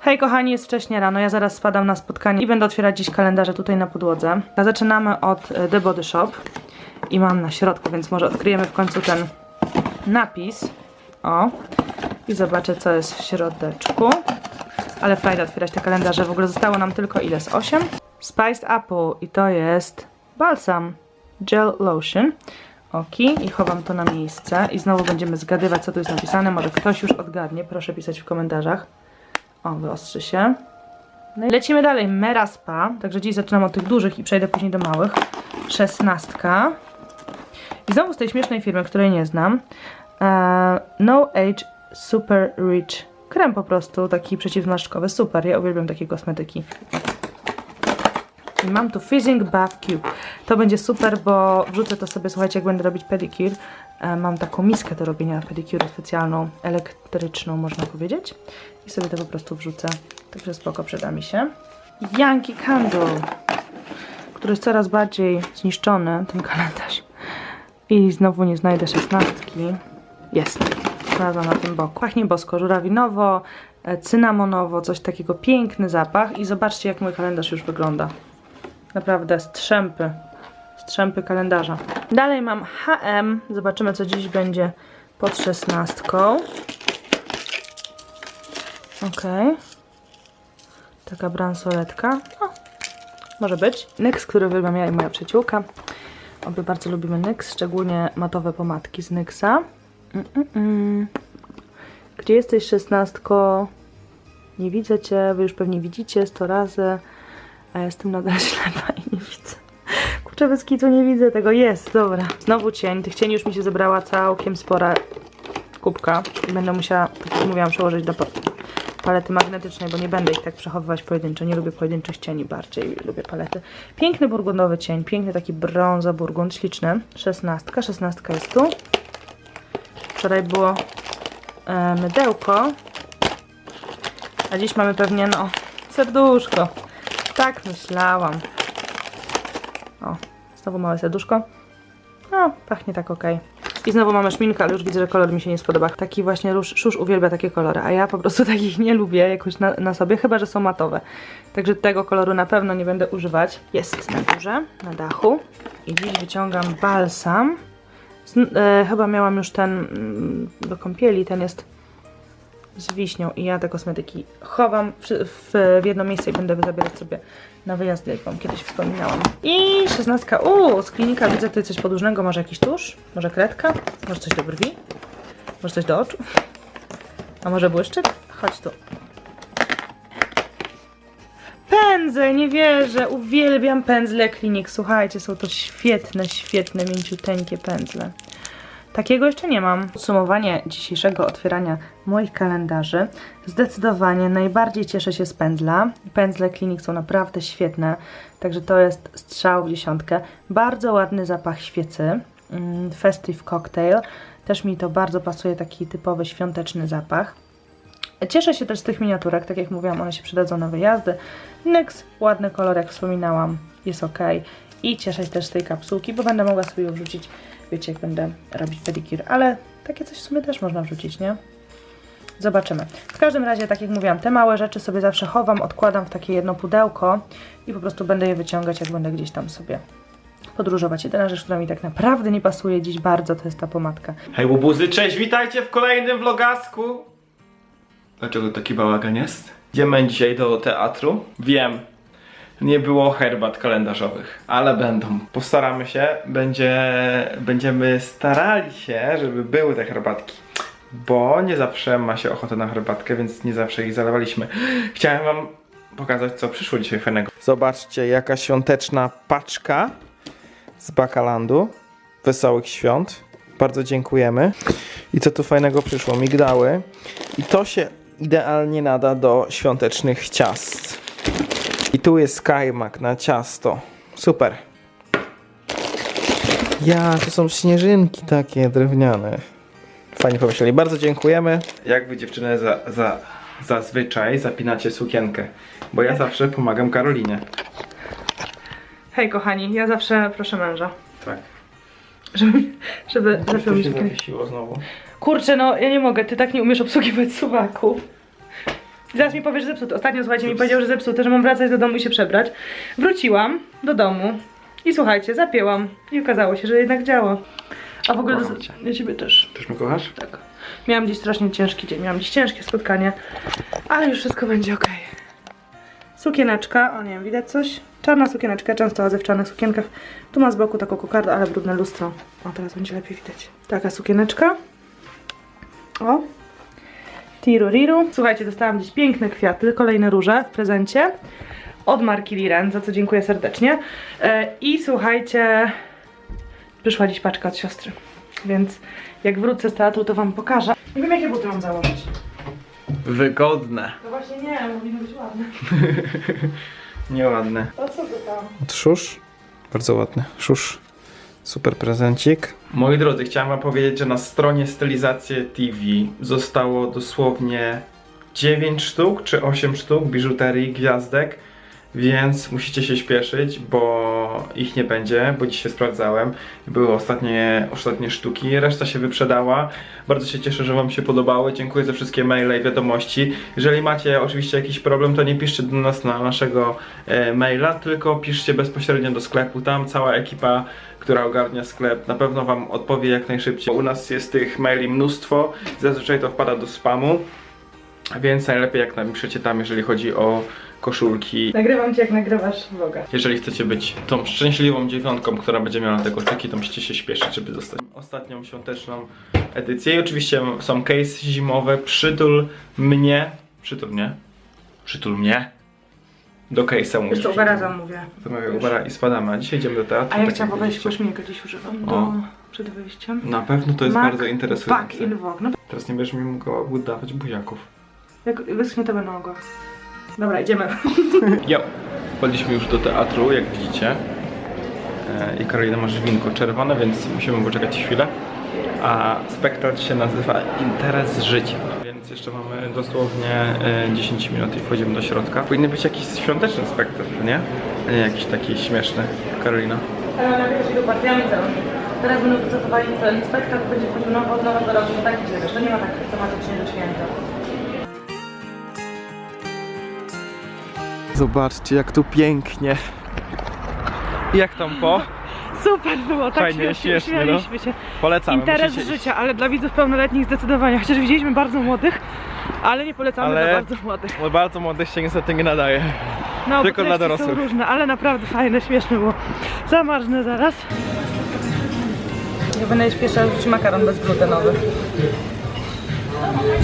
Hej kochani, jest wcześnie rano, ja zaraz spadam na spotkanie i będę otwierać dziś kalendarze tutaj na podłodze. Zaczynamy od e, The Body Shop i mam na środku, więc może odkryjemy w końcu ten napis. O, i zobaczę co jest w środeczku. Ale frajda otwierać te kalendarze, w ogóle zostało nam tylko ile? Z 8? Spiced Apple i to jest balsam Gel Lotion. Oki i chowam to na miejsce i znowu będziemy zgadywać co tu jest napisane, może ktoś już odgadnie, proszę pisać w komentarzach. O, wyostrzy się. No i lecimy dalej. Mera Spa. Także dziś zaczynam od tych dużych i przejdę później do małych. Szesnastka. I znowu z tej śmiesznej firmy, której nie znam. E, no Age Super Rich. Krem po prostu, taki przeciwzmarszczkowy. Super, ja uwielbiam takie kosmetyki. Mam tu Fizzing Bath Cube. To będzie super, bo wrzucę to sobie, słuchajcie, jak będę robić pedicure. E, mam taką miskę do robienia pedicure specjalną, elektryczną można powiedzieć. I sobie to po prostu wrzucę. Także spoko, przyda mi się. Yankee Candle, który jest coraz bardziej zniszczony, ten kalendarz. I znowu nie znajdę szesnastki. Jest. Znalazłam na tym boku. Pachnie bosko, żurawinowo, e, cynamonowo, coś takiego. Piękny zapach. I zobaczcie, jak mój kalendarz już wygląda. Naprawdę, strzępy. Strzępy kalendarza. Dalej mam HM. Zobaczymy, co dziś będzie pod szesnastką. Okej. Taka bransoletka. O, może być. NYX, który uwielbiam ja i moja przyjaciółka. Obie bardzo lubimy NYX, szczególnie matowe pomadki z NYXa. Mm, mm. Gdzie jesteś szesnastko? Nie widzę Cię, Wy już pewnie widzicie 100 razy, a ja jestem nadal ślepa i nie widzę. Kurczę, bez kitu nie widzę tego. Jest, dobra. Znowu cień. Tych cieni już mi się zebrała całkiem spora kubka. I będę musiała, tak jak mówiłam, przełożyć do pa- palety magnetycznej, bo nie będę ich tak przechowywać pojedynczo. Nie lubię pojedynczych cieni bardziej, lubię palety. Piękny burgundowy cień, piękny taki brąza burgund, śliczny. Szesnastka, szesnastka jest tu. Wczoraj było e, mydełko, a dziś mamy pewnie, no, serduszko. Tak myślałam. O, znowu małe serduszko. No, pachnie tak ok. I znowu mamy szminkę, ale już widzę, że kolor mi się nie spodoba. Taki właśnie róż, szusz uwielbia takie kolory, a ja po prostu takich nie lubię jakoś na, na sobie, chyba że są matowe. Także tego koloru na pewno nie będę używać. Jest na górze, na dachu. I dziś wyciągam balsam. Z, e, chyba miałam już ten mm, do kąpieli, ten jest z wiśnią i ja te kosmetyki chowam w, w, w jedno miejsce i będę zabierać sobie na wyjazdy, jak Wam kiedyś wspominałam. I szesnastka, uuu, z klinika widzę tutaj coś podłużnego, może jakiś tusz, może kredka, może coś do brwi, może coś do oczu, a może błyszczyk? Chodź tu. Pędzel, nie wierzę, uwielbiam pędzle klinik, słuchajcie, są to świetne, świetne, mięciuteńkie pędzle. Takiego jeszcze nie mam. Podsumowanie dzisiejszego otwierania moich kalendarzy. Zdecydowanie najbardziej cieszę się z pędzla. Pędzle klinik są naprawdę świetne, także to jest strzał w dziesiątkę. Bardzo ładny zapach świecy. Mm, Festive Cocktail. Też mi to bardzo pasuje, taki typowy świąteczny zapach. Cieszę się też z tych miniaturek, tak jak mówiłam, one się przydadzą na wyjazdy. NYX, ładny kolor, jak wspominałam, jest ok. I cieszę się też z tej kapsułki, bo będę mogła sobie ją wrzucić, wiecie, jak będę robić pedicure. Ale takie coś w sumie też można wrzucić, nie? Zobaczymy. W każdym razie, tak jak mówiłam, te małe rzeczy sobie zawsze chowam, odkładam w takie jedno pudełko i po prostu będę je wyciągać, jak będę gdzieś tam sobie podróżować. Jedyna rzecz, która mi tak naprawdę nie pasuje dziś bardzo, to jest ta pomadka. Hej łobuzy, cześć, witajcie w kolejnym vlogasku. Dlaczego taki bałagan jest? Idziemy dzisiaj do teatru. Wiem, nie było herbat kalendarzowych, ale będą. Postaramy się, będzie, będziemy starali się, żeby były te herbatki. Bo nie zawsze ma się ochotę na herbatkę, więc nie zawsze ich zalewaliśmy. Chciałem wam pokazać, co przyszło dzisiaj fajnego. Zobaczcie, jaka świąteczna paczka z Bakalandu. Wesołych świąt. Bardzo dziękujemy. I co tu fajnego przyszło? Migdały. I to się idealnie nada do świątecznych ciast. I tu jest kajmak na ciasto. Super. Ja, to są śnieżynki takie drewniane. Fajnie pomyśleli. Bardzo dziękujemy. Jak wy dziewczyny za, za, zazwyczaj zapinacie sukienkę? Bo ja zawsze pomagam Karolinie. Hej kochani, ja zawsze proszę męża. Tak. Żeby, żeby To zaczął mi zawiesiło znowu. Kurczę, no ja nie mogę, ty tak nie umiesz obsługiwać suwaków. Zaraz mi powiesz, że zepsuty. Ostatnio, słuchajcie, mi powiedział, że zepsuty, że mam wracać do domu i się przebrać. Wróciłam do domu i słuchajcie, zapięłam. I okazało się, że jednak działa. A w ogóle Kocham cię. ja ciebie też. Też mnie kochasz? Tak. Miałam dziś strasznie ciężki dzień, miałam dziś ciężkie spotkanie, ale już wszystko będzie ok. Sukieneczka, o nie wiem, widać coś? Czarna sukieneczka, często chodzę w czarnych sukienkach. Tu ma z boku taką kokardę, ale brudne lustro. O, teraz będzie lepiej widać. Taka sukieneczka. O. Tiruriru. Słuchajcie, dostałam dziś piękne kwiaty, kolejne róże w prezencie od marki Liren, za co dziękuję serdecznie. E, I słuchajcie, przyszła dziś paczka od siostry, więc jak wrócę z teatru, to wam pokażę. Nie wiem, jakie buty mam założyć. Wygodne. No właśnie nie, powinno być ładne. Nieładne. To co to tam? Szusz. Bardzo ładny. Szusz. Super prezencik. Moi drodzy, chciałem wam powiedzieć, że na stronie Stylizacje TV zostało dosłownie 9 sztuk czy 8 sztuk biżuterii, gwiazdek, więc musicie się śpieszyć, bo ich nie będzie, bo dzisiaj sprawdzałem. Były ostatnie, ostatnie sztuki, reszta się wyprzedała. Bardzo się cieszę, że wam się podobały. Dziękuję za wszystkie maile i wiadomości. Jeżeli macie oczywiście jakiś problem, to nie piszcie do nas na naszego e, maila, tylko piszcie bezpośrednio do sklepu. Tam cała ekipa, która ogarnia sklep, na pewno wam odpowie jak najszybciej. U nas jest tych maili mnóstwo, zazwyczaj to wpada do spamu, więc najlepiej jak napiszecie tam, jeżeli chodzi o koszulki. Nagrywam cię jak nagrywasz vloga. Jeżeli chcecie być tą szczęśliwą dziewiątką, która będzie miała te koszulki, to musicie się śpieszyć, żeby dostać ostatnią świąteczną edycję. I oczywiście są case zimowe. Przytul mnie. Przytul mnie. Przytul mnie. Do case'a mówię. Jeszcze Ubera mówię. Zamawiam Ubera i spadamy. A dzisiaj idziemy do teatru. A ja tak chciałam powiedzieć, koszminkę dziś używam O. do... przed wyjściem. Na pewno to jest Mac bardzo interesujące. Back in. No Teraz nie będziesz mi mogła udawać buziaków. jak wyschnie to będę mogła. Dobra, idziemy. Jo, wpadliśmy już do teatru, jak widzicie. E, I Karolina ma żywinko czerwone, więc musimy poczekać chwilę. A spektakl się nazywa Interes Życia. Więc jeszcze mamy dosłownie e, 10 minut i wchodzimy do środka. Powinien być jakiś świąteczny spektakl, nie? A nie jakiś taki śmieszny. Karolina. Ale najpierw się partiami Teraz będą wycofowali ten spektakl, będzie nowo od nowego roku. Tak, gdzie wiesz, to nie ma tak tematycznie do święta. Zobaczcie, jak tu pięknie. Jak tam po? Super było, tak Fajnie, się śmiesznie, śmialiśmy się. Polecamy. Interes musicie życia, ale dla widzów pełnoletnich zdecydowanie. Chociaż widzieliśmy bardzo młodych, ale nie polecamy Ale- dla bardzo młodych. Bo bardzo młodych się niestety nie nadaje. No, Tylko dla dorosłych. są różne, ale naprawdę fajne, śmieszne było. Zamarznę zaraz. Ja będę rzucić makaron bezglutenowy.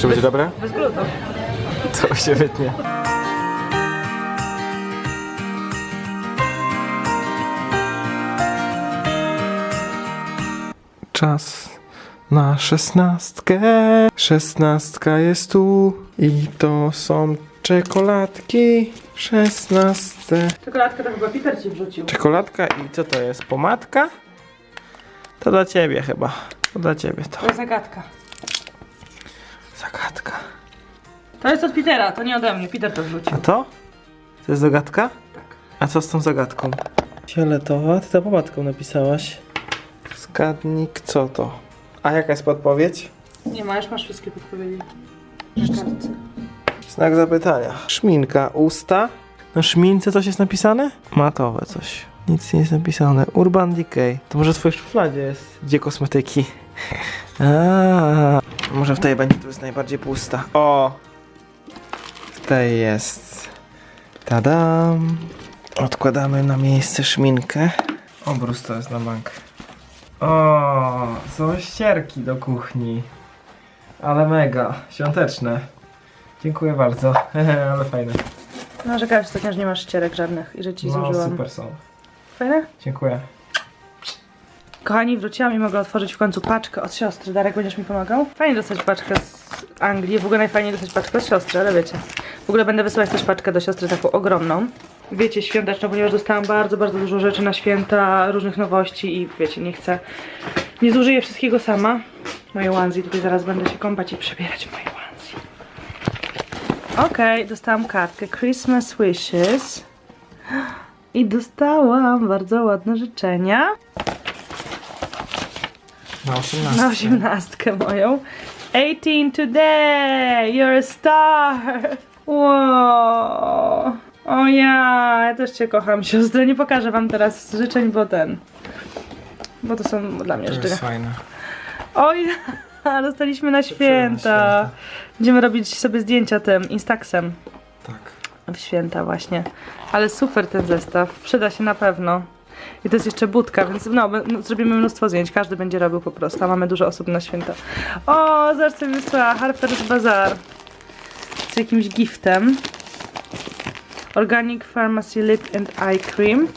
Czy będzie dobre? Bez glutów. To się wytnie. Czas na szesnastkę. Szesnastka jest tu i to są czekoladki. w Szesnastce. Czekoladkę to chyba Peter ci wrzucił. Czekoladka i co to jest? Pomadka? To dla ciebie chyba. To dla ciebie to. To jest zagadka. Zagadka. To jest od Petera, to nie ode mnie. Peter to wrzucił. A to? To jest zagadka? Tak. A co z tą zagadką? Fioletowa? Ty to pomadką napisałaś. Zgadnik, co to? A jaka jest podpowiedź? Nie ma, już masz wszystkie podpowiedzi. Kartce. Znak zapytania. Szminka, usta. Na szmince coś jest napisane? Matowe coś. Nic nie jest napisane. Urban Decay. To może w twojej szufladzie jest. Gdzie kosmetyki? A, może w tej będzie tu jest najbardziej pusta. O! W tej jest. Tadam. Odkładamy na miejsce szminkę. Obrus to jest na bank. O, są ścierki do kuchni. Ale mega, świąteczne. Dziękuję bardzo, ale fajne. Narzekałeś ostatnio, że nie masz ścierek żadnych i że ci No, zużyłam. super są. Fajne? Dziękuję. Kochani, wróciłam i mogę otworzyć w końcu paczkę od siostry. Darek, będziesz mi pomagał? Fajnie dostać paczkę z Anglii. W ogóle najfajniej dostać paczkę od siostry, ale wiecie. W ogóle będę wysyłać też paczkę do siostry taką ogromną. Wiecie, świąteczną, ponieważ dostałam bardzo, bardzo dużo rzeczy na święta, różnych nowości i wiecie, nie chcę... Nie zużyję wszystkiego sama. Moje onesie, tutaj zaraz będę się kąpać i przebierać moje onesie. Okej, dostałam kartkę Christmas Wishes. I dostałam bardzo ładne życzenia. Na 18. Na osiemnastkę moją. 18 today! You're a star! Wow! O ja, ja też cię kocham, siostro. Nie pokażę wam teraz życzeń, bo ten. Bo to są dla mnie To życzenia. jest fajne. Oj, dostaliśmy na święta. Będziemy robić sobie zdjęcia tym Instaxem Tak. w święta właśnie. Ale super ten zestaw, przyda się na pewno. I to jest jeszcze budka, więc no, no, zrobimy mnóstwo zdjęć, każdy będzie robił po prostu, a mamy dużo osób na święta. O, co mi wysłała Harper's Bazaar z jakimś giftem. Organic Pharmacy Lip and Eye Cream.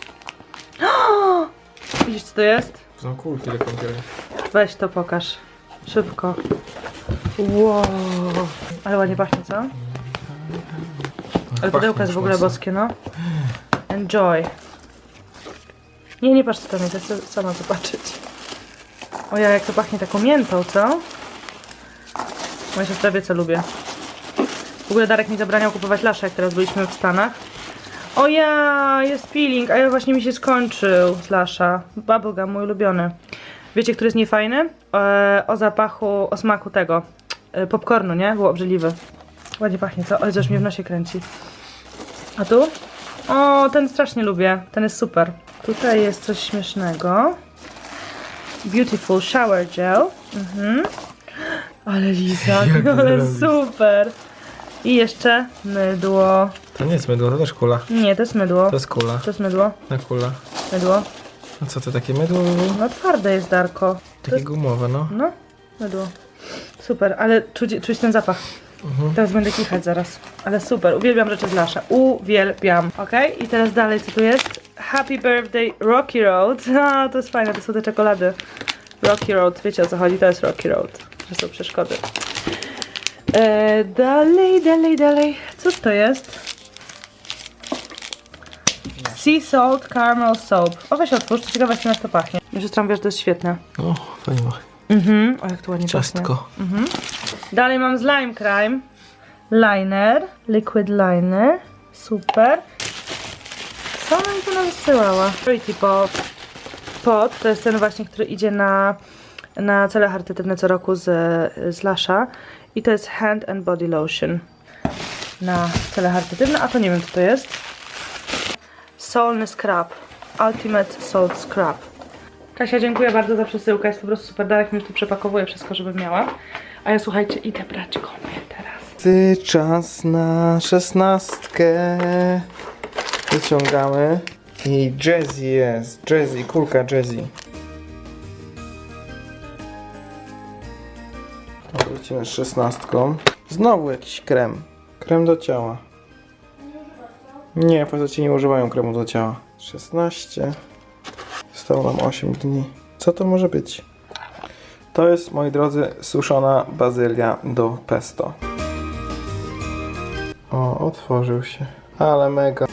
Widzisz co to jest? Kulki do kąpieli. Weź to pokaż. Szybko. Wow. Ale ładnie pachnie, co? Ale pudełko jest w ogóle boskie, no. Enjoy. Nie, nie patrz co tam jest, ja chcę sama zobaczyć. O ja, jak to pachnie taką miętą, co? Moja siostra wie, co lubię. W ogóle Darek mi zabraniał kupować lasze, jak teraz byliśmy w Stanach. O ja, jest peeling, a ja właśnie mi się skończył z lasza. Bubblegum, mój ulubiony. Wiecie, który jest niefajny? E, o zapachu, o smaku tego. E, popcornu, nie? Był obrzydliwy. Ładnie pachnie, co? Ale coś mnie w nosie kręci. A tu? O, ten strasznie lubię. Ten jest super. Tutaj jest coś śmiesznego. Beautiful shower gel. Mhm. Ale Jak ale super. I jeszcze mydło. To nie jest mydło, to też kula. Nie, to jest mydło. To jest kula. To jest mydło. Na kula. Mydło. A co to takie mydło? No twarde jest Darko. To Takie jest, gumowe, no. no, mydło. Super, ale czuć, czuć ten zapach. Mhm. Teraz będę kichać zaraz. Ale super, uwielbiam rzeczy z Lasza. Uwielbiam. Ok, i teraz dalej, co tu jest? Happy Birthday Rocky Road. A, to jest fajne, to są te czekolady. Rocky Road, wiecie o co chodzi? To jest Rocky Road, że są przeszkody. E, dalej, dalej, dalej. Co to jest? Sea Salt Caramel Soap. O, weź otwórz, to ciekawe, jak to pachnie. Już siostra mówi, że to jest świetne. O, fajnie ma. Mhm, o jak to ładnie pachnie. Ciastko. Dalej mam Slime Crime. Liner. Liquid liner. Super. Co ona mi tu nasyłała? Pretty Pot. Pot to jest ten właśnie, który idzie na, na cele charytatywne co roku z, z Lasha. I to jest Hand and Body Lotion. Na cele charytatywne, a to nie wiem co to jest. Solny Scrub. Ultimate Salt Scrub. Kasia, dziękuję bardzo za przesyłkę. Jest po prostu super. Darek mi tu przepakowuje wszystko, żebym miała. A ja słuchajcie, idę brać komię teraz. Ty czas na szesnastkę. Wyciągamy. I Jazzy jest. Jazzy, kulka Jazzy. Wrócimy z szesnastką. Znowu jakiś krem. Krem do ciała. Nie, faceci nie używają kremu do ciała. 16. Zostało nam 8 dni. Co to może być? To jest, moi drodzy, suszona bazylia do pesto. O, otworzył się. Ale mega.